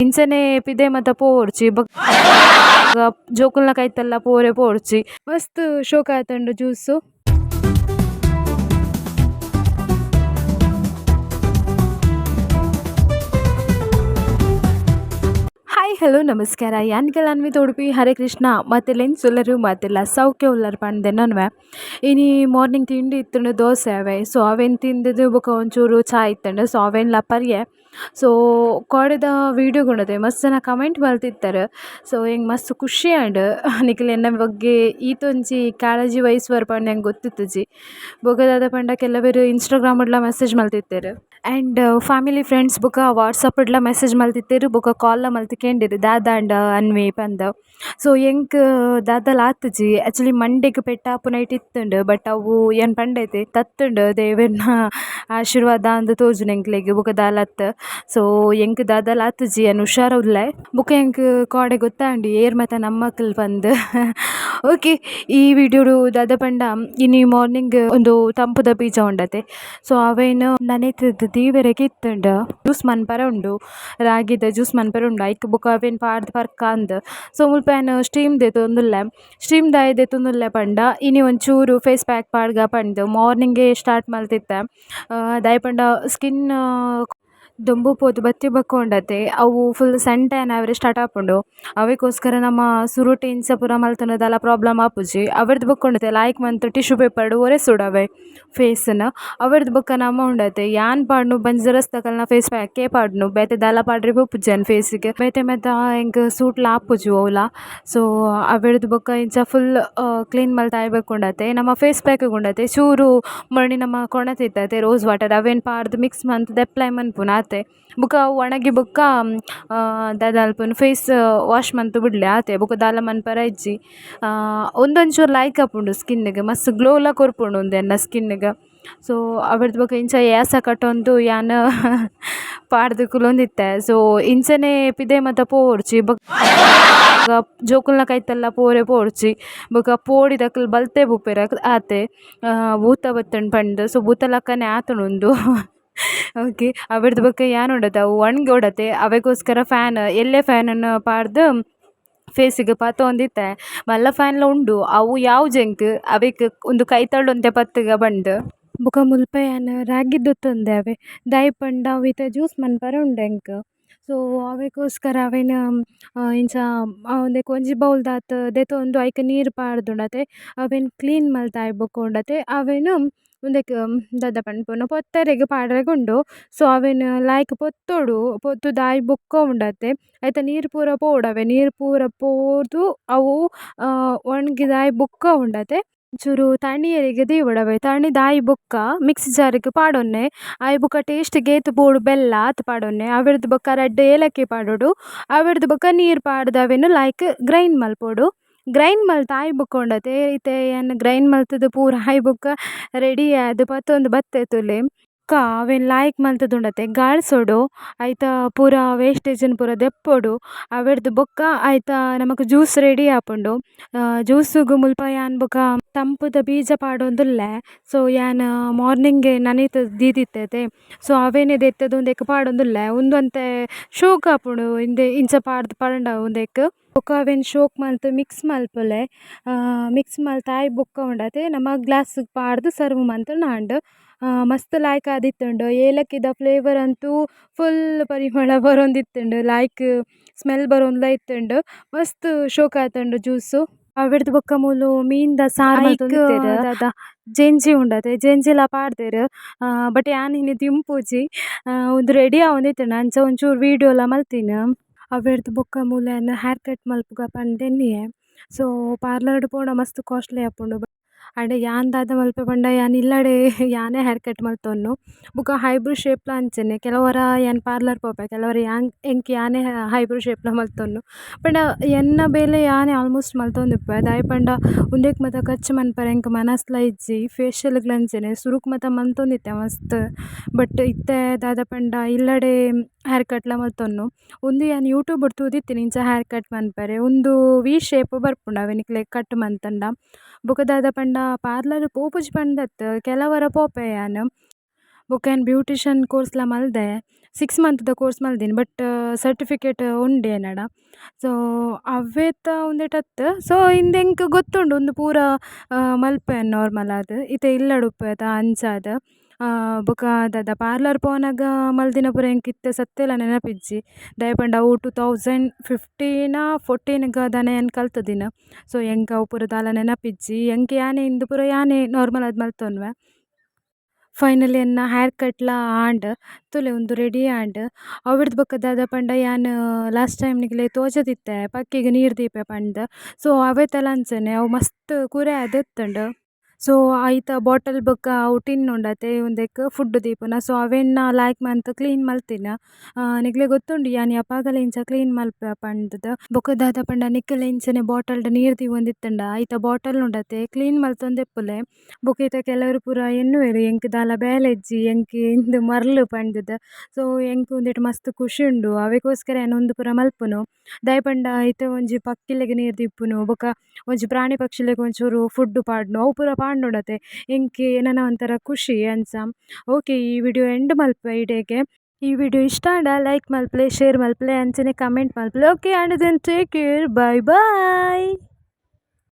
ಇಂಚನೆ ಪಿದೆ ಮತ ಪೋರ್ಚಿ. ಬೊಕ ಜೋಕುಲ್ನ ಕೈತಲ್ಲ ಪೋರೆ ಪೋರ್ಚಿ. ಮಸ್ತ್ ಶೋಕ್ ಆತುಂಡು ಜ್ಯೂಸ್ ಹಲೋ, ನಮಸ್ಕಾರ. ಯಾನ್ಗೆಲ್ಲ ಅನ್ವಿ ಉಡುಪಿ ಹರೇ ಕೃಷ್ಣ. ಮತ್ತೆ ಲೆನ್ಸ್ ಉಲ್ಲರು ಮತ್ತೆಲ್ಲ ಸೌಖ್ಯ ಉಲ್ಲರ್ ಪಂಡೆ ನನ್ವೆ. ಇನಿ ಮಾರ್ನಿಂಗ್ ತಿಂಡಿ ಇತ್ತುಂಡು ದೋಸೆ ಅವೆ. ಸೊ ಅವೇನು ತಿಂದಿದ್ದು? ಬೊಕ ಒಂಚೂರು ಚಾ ಇತ್ತಂಡು. ಸೊ ಅವೆನ್ಲ ಪರ್ಯೆ. ಸೊ ಕೊಡದ ವೀಡಿಯೋ ಗುಣದೆ ಮಸ್ತ್ ಜನ ಕಮೆಂಟ್ ಬಲ್ತಿತ್ತಾರೆ ಸೊ ಹೆಂಗೆ ಮಸ್ತ್ ಖುಷಿ ಆ್ಯಂಡ್ ನಿಖಿಲ್ ಎನ್ನ ಬಗ್ಗೆ ಈತೊಂಜಿ ಕಾಳಜಿ ವಹಿಸುವರ್ ಪಂಡ ಗೊತ್ತಿತ್ತು ಗೊತ್ತಿತ್ತುಜಿ. ಬೊಗದಾದ ಪಂಡ ಇನ್‌ಸ್ಟಾಗ್ರಾಮ್ ಇನ್ಸ್ಟಾಗ್ರಾಮ್ಡ್ಲ ಮೆಸೇಜ್ ಮಲ್ತಿತ್ತೆರ್ ಆ್ಯಂಡ್ ಫ್ಯಾಮಿಲಿ ಫ್ರೆಂಡ್ಸ್ ಬೊಕ ವಾಟ್ಸಪ್ಡ್ಲ ಮೆಸೇಜ್ ಮಲ್ತಿತ್ತೆರ್ ಬೊಕ ಕಾಲ್ಲ ಮಲ್ತಿಕೆಂಡೆರ್. ದಾದ ಆಂಡ ಅನ್ವಿ ಪಂದ್. ಸೊ ಎಂಕ್ ದಾದಲ ಆತುಜಿ. ಆ್ಯಕ್ಚುಲಿ ಮಂಡೆಗ್ ಪೆಟ್ಟ ಪುನೈಟ್ ಇತ್ತುಂಡು ಬಟ್ ಅವು ಏನ್ ಪಂಡೈತೆ? ತತ್ತುಂಡು. ದೇವೆರ್ನ ಆಶೀರ್ವಾದ ಅಂದ್ ತೋಜುಂಡು ಎಂಕ್ಲೆಗ್ ಬೊಕ ದಾಲತ್ ಸೊ ಎಂಕ್ ದಾದಲ ಆತುಜಿ ಎನ್ನ ಹುಷಾರ ಉಲ್ಲೆ ಬೊಕ ಎಂಕ್ ಕಾಡೆ ಗೊತ್ತಾಂಡ್, ಏರ್ ಮಾತ ನಮ್ಮಕ್ಲ್ ಪಂದ್. ಓಕೆ ಈ ವಿಡಿಯೋಡು ದಾದ ಪಂಡ ಇನಿ ಮಾರ್ನಿಂಗ್ ಒಂದು ತಂಪುದ ಬೀಜ ಉಂಡತೆ. ಸೊ ಅವೆನ್ ನನೆತುದು ದೀವೆರೆಗ್ ಇತ್ತುಂಡ. ಜ್ಯೂಸ್ ಮನ್ಪರ ಉಂಡು. ರಾಗಿದ ಜ್ಯೂಸ್ ಮನ್ಪರ ಉಂಡು. ಐಕ್ ಬೊಕ ಅವೆನ್ ಪಾಡ್ದ್ ಪರ್ಕ ಅಂದ್. ಸೊ ಮುಲ್ಪೇನ್ ಸ್ಟೀಮ್ ದೆತೊಂದುಲ್ಲೆ ಸ್ಟೀಮ್ ದೇ ದೆತೊಂದುಲ್ಲೆ ಪಂಡ. ಇನಿ ಒಂಚೂರು ಫೇಸ್ ಪ್ಯಾಕ್ ಪಾಡ್ಗ ಪಂಡ್. ಮಾರ್ನಿಂಗೇ ಸ್ಟಾರ್ಟ್ ಮಲ್ತಿತ್ತೆ. ದಾಯೆ ಪಂಡ ಸ್ಕಿನ್ ದೊಂಬು ಪೋದು ಬತ್ತಿ ಬಕ್ಕೊಂಡತೆ, ಅವು ಫುಲ್ ಸನ್ ಟ್ಯಾನ್ ಸ್ಟಾರ್ಟ್ ಆಪುಂಡು ಅವಕ್ಕೋಸ್ಕರ ನಮ್ಮ ಸುರುಟಿ ಇಂಚ ಪೂರ ಪ್ರಾಬ್ಲಮ್ ಆಪುಜಿ. ಅವ್ರದ್ದು ಬಕ್ಕೊಂಡತೆ ಲಾಯ್ಕ್ ಮಂತ್ ಟಿಶ್ಯೂ ಪೇಪರ್ಡು ಒರೆ ಸುಡವೆ ಫೇಸನ್ನು ಅವ್ರದ್ದು ಬಕ್ಕ ನಮ್ಮ ಉಂಡತೆ, ಯಾನ್ ಪಾಡ್ನು ಬಂಜರಸ್ತಕಲ್ನ ಜರಸ್ತಕಲ್ನ ಫೇಸ್ ಪ್ಯಾಕೇ ಪಾಡ್ನು? ಬೇತೆ ದಾಲ ಪಾಡ್ರಿ ಪುಜನ್ ಫೇಸಿಗೆ ಬೇತೆ ಮೆತ್ತ ಎಂಕ್ ಸೂಟ್ಲ ಆಪುಜು ಅವಲ. ಸೊ ಅವೆರ್ದ್ ಬೊಕ್ಕ ಇಂಚ ಫುಲ್ ಕ್ಲೀನ್ ಮಲ್ತ್ ಆಯ್ಬೆಕುಂಡತೆ ನಮ ಫೇಸ್ ಪ್ಯಾಕ್ ಉಂಡತೆ, ಚೂರು ಮರಣಿ ನಮ ಕೊಣತ ಇತ್ತತೆ ರೋಸ್ ವಾಟರ್ ಅವೆನ್ ಪಾಡ್ದು ಮಿಕ್ಸ್ ಮಂತ್ ಎಪ್ಲೈ ಮನ್ಪುನ ಆತೆ. ಬೊಕ ಒಣಗಿ ಬೊಕ್ಕ ದಾದ ಫೇಸ್ ವಾಶ್ ಮಂತ್ ಬಿಡ್ಲೆ ಆತೆ. ಬೊಕ ದಾಲ ಮನ್ಪರೆ ಇಜ್ಜಿ. ಒಂದೊಂಚೂರು ಲೈಕ್ ಆಪುಂಡು ಸ್ಕಿನ್ನಿಗೆ, ಮಸ್ತ್ ಗ್ಲೋಲ ಕೊರ್ಪುಂಡು ಉಂದೆನ್ನ ಸ್ಕಿನ್ನಿಗ್. ಸೊ ಅವ್ರದ್ದು ಬೊಕ ಇಂಚ ಯಾಸ ಕಟ್ಟೊಂದು ಯಾನ ಪಾಡ್ದ್ ಕುಲೊಂದಿತ್ತೆ. ಸೊ, ಇಂಚನೆ ಪಿದೆ ಮಾತ ಪೋರ್ಚಿ, ಬೊಕ ಜೋಕುಲ್ನ ಕೈತಲ್ಲ ಪೋರೆ ಪೋರ್ಚಿ, ಬೊಕ ಪೋಡಿದಕ್ಲ್ ಬಲ್ತೆ ಬುಪ್ಪೆರ ಆತೆ. ಭೂತ ಬತ್ತಣ್ ಪಂಡ್, ಸೊ ಭೂತ ಲಕನೆ ಆತನೊಂದು ಓಕೆ ಅವ್ರದ್ದು ಬೊಕ ಯಾನ್ ಉಂಡತೆ ಅವು ಒಣ್ಗೊಡತೆ ಅವೆಗೋಸ್ಕರ ಫ್ಯಾನ್, ಎಲ್ಲೆ ಫ್ಯಾನನ್ ಪಾಡ್ದ್ ಫೇಸಿಗ್ ಪತೊಂದಿತ್ತೆ ಮಲ್ಲ ಫ್ಯಾನ್ಲ ಉಂಡು. ಅವು ಯಾವ್ ಜಂಕ್? ಅವೆಕ್ ಉಂದು ಕೈತಲ್ ಒಂತೆ ಪತ್ತಗ ಬಂಡ್ ಬೊಕ ಮುಲ್ಪ ಯಾನ್ ರಾಗಿ ದೆತೊಂದೆ ಅವೆ. ದಾಯೆ ಪಂಡ ಅವಿತ ಜ್ಯೂಸ್ ಮನ್ಪರ ಉಂಡು ಎಂಕ್ ಸೊ ಅವೆಗೋಸ್ಕರ ಅವೆನ್ ಇಂಚ ಉಂದೆಕ್ ಒಂಜಿ ಬೌಲ್ ದಾತ್ ದೆತೊಂದು ಐಕ್ ನೀರ್ ಪಾಡ್ದುಂಡತೆ. ಅವೆನ್ ಕ್ಲೀನ್ ಮಲ್ತ್ ಉಂಡತೆ. ಅವೆನ್ ಉಂದೆಕ್ ದಾದ ಪನ್ಪುನ ಪೊತ್ತರೆಗ್ ಪಾಡ್ರೆಗ್ ಉಂಡು ಸೊ ಅವೆನ್ ಲಾಯ್ಕ್ ಪೊತ್ತೊಡು ಪೊತ್ತು ದಾಯಿ ಬುಕ್ಕ ಉಂಡತೆ ಐತ ನೀರ್ ಪೂರ ಪೋವೊಡು ಅವೆ ನೀರು ಪೂರ ಪೋದು ಅವು ಒಣಗಿದಾಯಿ ಬುಕ್ಕ ಬೊಕ ಉಂಡತೆ ಒಂಚೂರು ತಣಿಯೆರೆಗ್ ದೀವೊಡು ಅವೆ ತಣಿ ದಾಯಿ ಬುಕ್ಕ ಮಿಕ್ಸಿ ಜಾರ್ಗ್ ಪಾಡೊನ್ನೆ ಆಯ್ ಬೊಕ ಟೇಸ್ಟ್ಗ್ ಏತ್ ಬೋಡು ಬೆಲ್ಲ ಆತ್ ಪಾಡೊನ್ನೆ ಅವೆರ್ದ್ ಬೊಕ ರಡ್ಡ್ ಏಲಕ್ಕಿ ಪಾಡೊಡು ಅವೆರ್ದ್ ಬೊಕ ನೀರ್ ಪಾಡ್ದ್ ಅವೆನ್ ಲಾಯ್ಕ್ ಗ್ರೈಂಡ್ ಮಲ್ಪೊಡು ಗ್ರೈಂಡ್ ಮಲ್ತ್ ಆಯ್ ಬೊಕ ಇತ್ತೆ ಏನು ಗ್ರೈಂಡ್ ಮಲ್ತುದು ಪೂರ ಆಯ್ ಬೊಕ ರೆಡಿ ಆದ್ ಪತ್ತೊಂದು ಬತ್ತೆ ತುಲೆ. ಬೊಕ ಅವೆನ್ ಲಾಯ್ಕ್ ಮಲ್ತುದುಂಡತೆ ಗಾಳ್ಸೊಡು ಐತ ಪೂರ ವೇಸ್ಟೇಜ್ ನ್ ಪೂರ ದೆಪ್ಪೊಡು, ಅವೆಡ್ದ್ ಬೊಕ್ಕ ಐತ ನಮಕ್ ಜ್ಯೂಸ್ ರೆಡಿ ಆಪುಂಡು. ಜ್ಯೂಸುಗು ಮುಲ್ಪ ಯಾನ್ ಬೊಕ ತಂಪುದ ಬೀಜ ಪಾಡೊಂದುಲ್ಲೆ. ಸೊ, ಯಾನ್ ಮಾರ್ನಿಂಗ್ ನನೀತ ದೀದಿತ್ತೆತೆ. ಸೊ, ಅವೆನ್ ದೆತ್ತುದು ಉಂದೆಕ್ ಪಾಡೊಂದುಲ್ಲೆ. ಉಂದು ಒಂತೆ ಶೋಕ್ ಆಪುಂಡು ಇಂದೆ ಇಂಚ ಪಾಡ್ದ್ ಪಂಡ ಉಂದೆಕ್ ಬೊಕ ಅವೆನ್ ಶೋಕ್ ಮಲ್ತ್, ಮಿಕ್ಸ್ ಮಲ್ಪುಲೆ. ಮಿಕ್ಸ್ ಮಲ್ತ್ ಆಯ್ ಬೊಕ ಉಂಡತೆ. ನಮ ಗ್ಲಾಸ್ ಪಾಡ್ದ್ ಸರ್ವ್ ಮಂತು ನಾಂಡ್. ಮಸ್ತ್ ಲಾಯ್ಕ್ ಆದಿತ್ತುಂಡು. ಏಲಕ್ಕಿದ ಫ್ಲೇವರ್ ಅಂತೂ ಫುಲ್ ಪರಿಮಳ ಬರೊಂದಿತ್ತುಂಡು. ಲಾಯ್ಕ್ ಸ್ಮೆಲ್ ಬರೊಂದುಲ ಇತ್ತುಂಡು. ಮಸ್ತ್ ಶೋಕ್ ಆತುಂಡು ಜ್ಯೂಸು. ಅವೆರ್ದ್ ಬೊಕ್ಕ ಮೂಲು ಮೀನ್ದ ಸಾರು ಮಲ್ತೊಂದಿತ್ತೆರ್ ದಾದ ಜೆಂಜಿ ಉಂಡತೆ ಜೆಂಜಿಲ ಪಾಡ್ದೆರ್. ಬಟ್ ಯಾನ್ ಇನಿ ತಿಂಪುಜಿ ಉಂದು ರೆಡಿ ಆವೊಂದಿತ್ತುಂಡು ಅಂಚ ಒಂಚೂರು ವಿಡಿಯೋ ಮಲ್ತಿನ್. ಅವೆರ್ದ್ ಬೊಕ್ಕ ಮೂಲು ಯಾನ್ ಹೇರ್ ಕಟ್ ಮಲ್ಪುಗ ಎನ್ನಿಯೆ ಸೊ ಪಾರ್ಲರ್ ಪೋಂಡ ಮಸ್ತ್ ಕಾಸ್ಟ್ಲಿ ಆಪುಂಡು. ಆಂಡ ಯಾನ್ ದಾದ ಮಲ್ಪೆ ಪಂಡ ಯಾನ್ ಇಲ್ಲಡೆ, ಯಾನೇ ಹೇರ್ ಕಟ್ ಮಲ್ತೊನ್ನು ಬೊಕ ಐಬ್ರೋ ಶೇಪ್ಲ ಅಂಚನೆ. ಕೆಲವರ ಯಾನ್ ಪಾರ್ಲರ್ ಪೋಪೆ, ಕೆಲವರ ಯಾನ್ ಎಂಕ್ ಯಾನೇ ಐಬ್ರೋ ಶೇಪ್ಲ ಮಲ್ತೊನ್ನು ಪಂಡ ಎನ್ನ ಬೇಲೆ ಯಾನೇ ಆಲ್ಮೋಸ್ಟ್ ಮಲ್ತೊಂದಿಪ್ಪೆ ದಾಯೆ ಪಂಡ ಉಂದೆಕ್ ಮಾತ ಕಚ್ ಮನ್ಪರೆ ಎಂಕ್ ಮನಸ್ಲ ಇಜ್ಜಿ ಫೇಶಿಯಲ್ಗ್ಲ ಅಂಚನೆ. ಸುರುಕ್ ಮಾತ ಮಲ್ತೊಂದಿತ್ತೆ ಮಸ್ತ್. ಬಟ್ ಇತ್ತೆ ದಾದ ಪಂಡ ಇಲ್ಲಡೆ ಹೇರ್ ಕಟ್ಲ ಮಲ್ತೊನ್ನು ಉಂದು ಯಾನ್ ಯೂಟ್ಯೂಬ್ಡ್ ತೂದಿತ್ತಿನಿ ಇಂಚ ಹೇರ್ ಕಟ್ ಮನ್ಪೆರೆ ಉಂದು ವಿ ಶೇಪ್ ಬರ್ಪುಂಡು ಅವೆನಿಕ್ಲೆಗ್ ಕಟ್ ಮಂತಂಡ ಬೊಕ ದಾದ ಪಂಡ ಪಾರ್ಲರ್ ಪೋಪುಜಿ ಪಂಡತ್, ಕೆಲವರ ಪೋಪೆ ಯಾನ್? ಬೊಕ ಏನು ಬ್ಯೂಟಿಷಿಯನ್ ಕೋರ್ಸ್ಲ ಮಲ್ದೆ ಸಿಕ್ಸ್ ಮಂತ್‌ದ ಕೋರ್ಸ್ ಮಲ್ದೆರ್ ಬಟ್ ಸರ್ಟಿಫಿಕೇಟ್ ಉಂಡು ಎನ್ನಡ ಸೊ ಅವ್ವೆತ ಉಂದೆಟತ್ ಸೊ ಇಂದು ಎಂಕ್ ಗೊತ್ತುಂಡು? ಉಂದು ಪೂರ ಮಲ್ಪೆನ್ ನಾರ್ಮಲ್ ಆದ್. ಇತ್ತೆ ಇಲ್ಲಡ್ ಉಪ್ಪೆತ ಅಂಚಾದ್ ಬೊಕ ದಾದ ಪಾರ್ಲರ್ ಪೋನಾಗ ಮಲ್ದಿನ ಪುರ ಎಂಕ್ ಇತ್ತೆ ಸತ್ತೆಲ ನೆನಪಿಜ್ಜಿ ದಾಯೆ ಪಂಡ ಅವು ಟೂ ತೌಸಂಡ್ ಫಿಫ್ಟೀನ ಫೋರ್ಟೀನ್‌ಗ ದಾನೆ ಕಲ್ತುದಿನ. ಸೊ ಎಂಕ್ ಅವು ಪೂರ ದಾಲ ನೆನಪಿಜ್ಜಿ. ಎಂಕ್ ಯಾನೆ ಇಂದು ಪೂರ ಯಾನೆ ನಾರ್ಮಲ್ ಆದ್ ಮಲ್ತೊನ್ವೆ. ಫೈನಲಿ ಎನ್ನ ಹೇರ್ ಕಟ್ಲ ಆಂಡ್, ತುಲೆ ಉಂದು ರೆಡಿ ಆಂಡ್ ಅವಿಡ್ದು ಬೊಕ ದಾದ ಪಂಡ ಯಾನ್ ಲಾಸ್ಟ್ ಟೈಮ್ ನಿಕ್ಲೆ ತೋಜದಿತ್ತೆ. ಪಕ್ಕಿಗ್ ನೀರು ದೀಪೆ ಪಂಡ್ದ ಸೊ ಅವೆತ ಲಂಚನೆ ಅವು ಮಸ್ತ್ ಕುರೆ ಆದ್ ಎತ್ತುಂಡ್. ಸೊ ಐತ ಬಾಟಲ್ ಬೊಕ ಔಟಿನ್ ನೋಡತ್ತೆ ಉಂಡತೆ ಉಂದೆಕ್ ಫುಡ್ ದೀಪುನ. ಸೊ ಅವೆನ್ನ ಲಾಯ್ಕ್ ಮಂತ್ ಕ್ಲೀನ್ ಮಲ್ತಿನ. ನಿಗ್ಲೆ ಗೊತ್ತುಂಡು ಯಾನಿ ಅಪಾಗಲ ಇಂಚ ಕ್ಲೀನ್ ಮಲ್ಪ ಪಂಡದ. ಬೊಕ ದಾದ ಪಂಡ ನಿಕುಲು ಇಂಚನೆ ಬಾಟಲ್‌ಡ್ ನೀರ್ ದೀವೊಂದಿತ್ತಂಡ ಐತ ಬಾಟಲ್ ಉಂಡತೆ ಕ್ಲೀನ್ ಮಲ್ತೊಂದೆಪ್ಪುಲೆ ಬೊಕ ಈತ ಕೆಲವರು ಪೂರ ಎನ್ನುವೆರ್, ಎಂಕ್ ದಾಲ ಬೇಲೆಜ್ಜಿ ಎಂಕ್ ಇಂದು ಮರ್ಲ್ ಪಂಡದ ಸೊ ಎಂಕ್ ಉಂದೆಟ್ ಮಸ್ತ್ ಖುಷಿ ಉಂಡು. ಅವೆಗೋಸ್ಕರ ಯಾನ್ ಉಂದು ಪೂರ ಮಲ್ಪುನು. ದಾಯೆ ಪಂಡ ಐತ ಒಂಜಿ ಪಕ್ಕಿಲೆಗ್ ನೀರ್ ದೀಪುನು ಬೊಕ ಒಂಜಿ ಪ್ರಾಣಿ ಪಕ್ಷಿಲೆಗ್ ಒಂಚೂರು ಫುಡ್ ಪಾಡ್ನು. ಅವು ಪೂರ ಪಾಂಡುಂಡತೆ ಎಂಕಿ ಏನನ ಒಂಥರ ಖುಷಿ ಅನ್ಸ? ಓಕೆ, ಈ ವಿಡಿಯೋ ಎಂಡ್ ಮಲ್ಪುವೆ ಇಡೇಗೆ. ಈ ವಿಡಿಯೋ ಇಷ್ಟ ಆಂಡ ಲೈಕ್ ಮಲ್ಪಲೆ ಶೇರ್ ಮಲ್ಪ್ಲೆ ಅಂಚನೆ comment ಮಲ್ಪ್ಲೆ okay and then take care bye bye